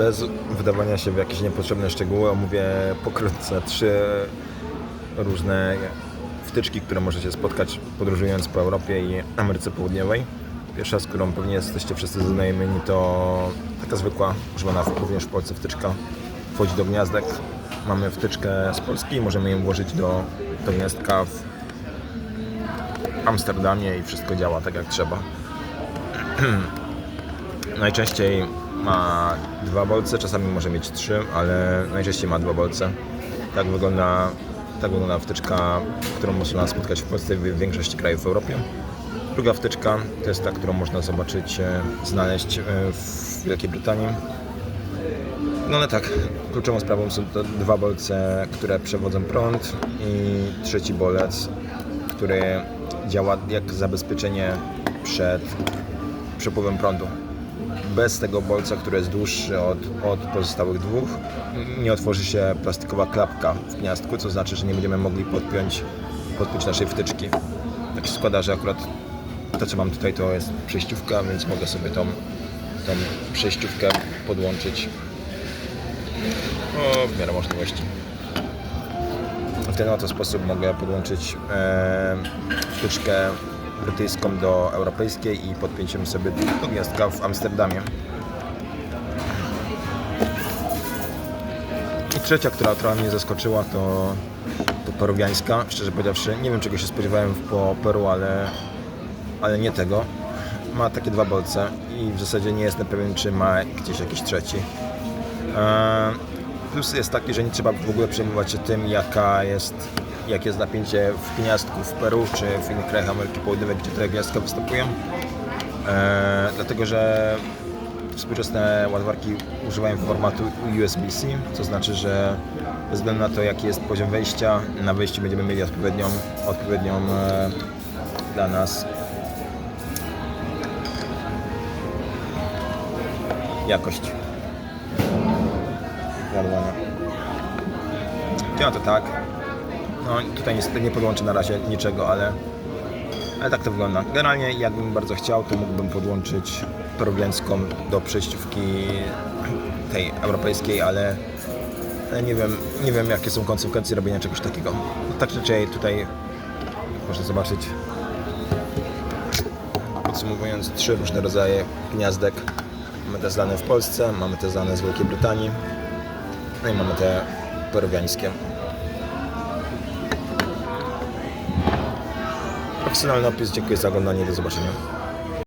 Bez wydawania się w jakieś niepotrzebne szczegóły omówię pokrótce trzy różne wtyczki, które możecie spotkać podróżując po Europie i Ameryce Południowej. Pierwsza, z którą pewnie jesteście wszyscy zaznajomieni, to taka zwykła, używana również w Polsce wtyczka. Wchodzi do gniazdek. Mamy wtyczkę z Polski i możemy ją włożyć do, do gniazdka w Amsterdamie i wszystko działa tak jak trzeba. Najczęściej ma dwa bolce, czasami może mieć trzy, ale najczęściej ma dwa bolce. Tak wygląda, tak wygląda wtyczka, którą można spotkać w Polsce w większości krajów w Europie. Druga wtyczka to jest ta, którą można zobaczyć, e, znaleźć e, w Wielkiej Brytanii. No ale tak, kluczową sprawą są to dwa bolce, które przewodzą prąd i trzeci bolec, który działa jak zabezpieczenie przed przepływem prądu. Bez tego bolca, który jest dłuższy od, od pozostałych dwóch, nie otworzy się plastikowa klapka w gniazdku, co znaczy, że nie będziemy mogli podpiąć, podpiąć naszej wtyczki. Tak się składa, że akurat to, co mam tutaj, to jest przejściówka, więc mogę sobie tą, tą przejściówkę podłączyć o, w miarę możliwości. W ten oto sposób mogę podłączyć e, wtyczkę brytyjską do europejskiej i podpiąć ją sobie do gniazdka w Amsterdamie. I trzecia, która trochę mnie zaskoczyła, to, to peruwiańska. Szczerze powiedziawszy, nie wiem czego się spodziewałem po Peru, ale, ale nie tego. Ma takie dwa bolce i w zasadzie nie jestem pewien, czy ma gdzieś jakiś trzeci. E, Plus jest taki, że nie trzeba w ogóle przejmować się tym, jaka jest, jakie jest napięcie w gniazdku w Peru czy w innych krajach Ameryki Południowej, gdzie te gniazdka występują. E, dlatego, że współczesne ładowarki używają formatu USB-C, co znaczy, że bez względu na to, jaki jest poziom wejścia, na wejściu będziemy mieli odpowiednią, odpowiednią e, dla nas jakość ładowania. Działa to tak. No tutaj niestety nie podłączę na razie niczego, ale, ale tak to wygląda. Generalnie jakbym bardzo chciał, to mógłbym podłączyć peruwiańską do przejściówki tej europejskiej, ale, ale nie, wiem, nie wiem jakie są konsekwencje robienia czegoś takiego. No, tak czy inaczej tutaj można zobaczyć podsumowując trzy różne rodzaje gniazdek. Mamy te znane w Polsce, mamy te znane z Wielkiej Brytanii, no i mamy te peruwiańskie. Profesjonalny opis, dziękuję za oglądanie, do zobaczenia.